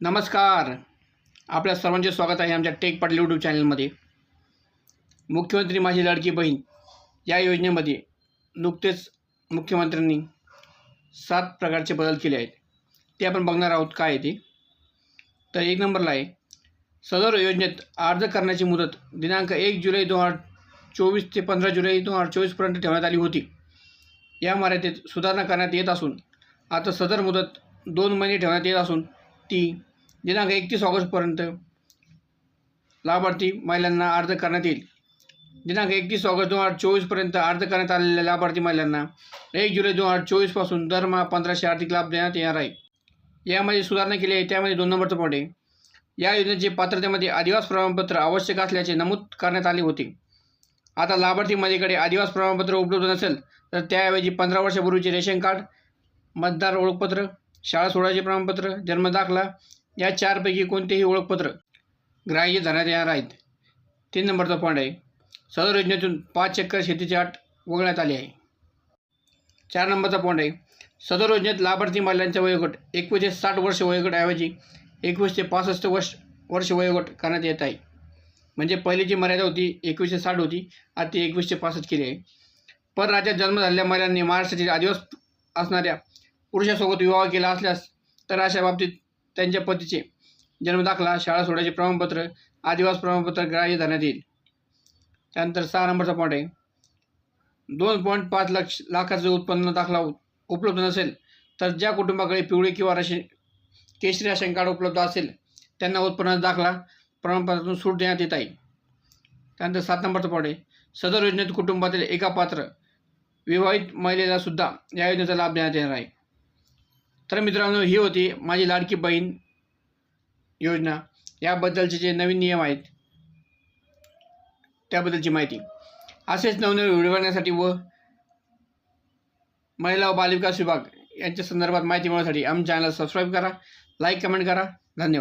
नमस्कार. आपल्या सर्वांचे स्वागत आहे आमच्या टेक पाटील यूट्यूब चॅनलमध्ये. मुख्यमंत्री माझी लाडकी बहीण या योजनेमध्ये नुकतेच मुख्यमंत्र्यांनी सात प्रकारचे बदल केले आहेत. ते आपण बघणार आहोत काय आहे ते. तर एक नंबरला आहे सदर योजनेत अर्ज करण्याची मुदत दिनांक एक जुलै दोन हजार चोवीस ते पंधरा जुलै दोन हजार चोवीसपर्यंत ठेवण्यात आली होती. या मर्यादेत सुधारणा करण्यात येत असून आता सदर मुदत दोन महिने ठेवण्यात येत असून ती दिनांक एकतीस ऑगस्टपर्यंत लाभार्थी महिलांना अर्ज करण्यात येईल. दिनांक एकतीस ऑगस्ट दोन हजार चोवीसपर्यंत अर्ज करण्यात आलेल्या लाभार्थी महिलांना एक जुलै दोन हजार चोवीसपासून दरमहा पंधराशे आर्थिक लाभ देण्यात येणार आहे. यामध्ये सुधारणा केली आहे. त्यामध्ये दोन नंबरचं पॉईंट आहे या योजनेचे पात्रतेमध्ये आदिवास प्रमाणपत्र आवश्यक असल्याचे नमूद करण्यात आले होते. आता लाभार्थी महिलेकडे आदिवास प्रमाणपत्र उपलब्ध नसेल तर त्याऐवजी पंधरा वर्षापूर्वीचे रेशन कार्ड मतदार ओळखपत्र शाळा सोडायचे प्रमाणपत्र जन्मदाखला या चारपैकी कोणतेही ओळखपत्र ग्राह्य धरण्यात येणार आहेत. तीन नंबरचा पॉईंट आहे. सदर योजनेतून पाच एकर शेतीची अट वगळण्यात आली आहे. चार नंबरचा पॉईंट आहे. सदर योजनेत लाभार्थी महिलांचा वयोगट एकवीस ते साठ वर्ष वयोगटाऐवजी एकवीस ते पासष्ट वर्ष वर्ष वयोगट करण्यात येत आहे. म्हणजे पहिली जी मर्यादा होती एकवीस ते साठ होती. आता ती एकवीस ते पासष्ट केली आहे. परराज्यात जन्म झालेल्या महिलांनी महाराष्ट्रातील आदिवास असणाऱ्या पुरुषासोबत विवाह केला असल्यास तर अशा बाबतीत त्यांच्या पतीचे जन्मदाखला शाळा सोडायचे प्रमाणपत्र आदिवास प्रमाणपत्र ग्राह्य धरण्यात येईल. त्यानंतर सहा नंबरचा पॉईंट आहे. दोन पॉईंट पाच लक्ष लाखाचं उत्पन्न दाखला उपलब्ध नसेल तर ज्या कुटुंबाकडे पिवळे किंवा राशन केशरी राशन कार्ड उपलब्ध असेल त्यांना उत्पन्नाचा दाखला प्रमाणपत्रातून सूट देण्यात येत आहे. त्यानंतर सात नंबरचा पॉईंट आहे. सदर योजनेत कुटुंबातील एका पात्र विवाहित महिलेला सुद्धा या योजनेचा लाभ देण्यात येणार आहे. तर मित्रांनो ही होती माझी लाडकी बहीण योजना. याबद्दलचे जे नवीन नियम आहेत त्याबद्दलची माहिती. असेच नवनवीन व्हिडिओ बघण्यासाठी व महिला व बालविकास विभाग यांच्या संदर्भात माहिती मिळवण्यासाठी आमच्या चॅनल सबस्क्राईब करा लाईक कमेंट करा. धन्यवाद.